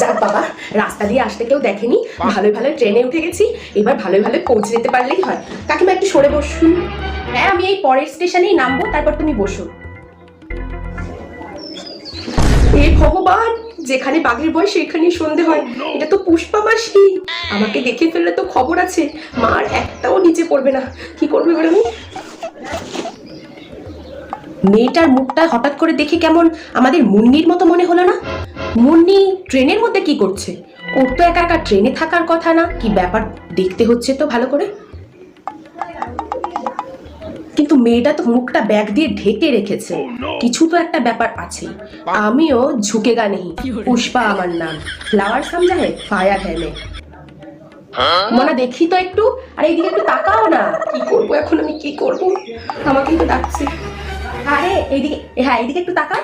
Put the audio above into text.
যাক বাবা রাস্তা দিয়ে আসতে কেউ দেখেনি। ভালোই ভালো ট্রেনে উঠে গেছি এবার ভালোই ভালো পৌঁছে যেতে পারলেই হয়। কাকিমা একটু সরে বসুন। হ্যাঁ আমি এই পরের স্টেশনেই নামবো তারপর তুমি বসো। এ ভগবান যেখানে বাঘের বয়স সেখানেই সন্ধে হয়। এটা তো পুষ্পা মাসি। আমাকে দেখে ফেললে তো খবর আছে। মার একটাও নিচে পড়বে না। কি করবে এবার আমি মেয়েটার মুখটা হঠাৎ করে দেখে কেমন আমাদের মুন্নির মতো মনে হলো না? মুন্নি ট্রেনের মধ্যে কি করছে? ওর তো একা একা ট্রেনে থাকার কথা না। কি ব্যাপার? দেখতে হচ্ছে তো ভালো করে। কিন্তু মেয়েটা তো মুখটা ব্যাগ দিয়ে ঢেকে রেখেছে। কিছু তো একটা ব্যাপার আছে। আমিও ঝুঁকে গা নেই। পুষ্পা আমার নাম। ফ্লাওয়ার সামজা হে ফায়া হ্যাঁ মনা দেখি তো একটু। আর এইদিকে একটু তাকাও না। কি করব এখন আমি? কি করব? আমাকেই তো ডাকছে। আরে এইদিকে হ্যাঁ এইদিকে একটু তাকা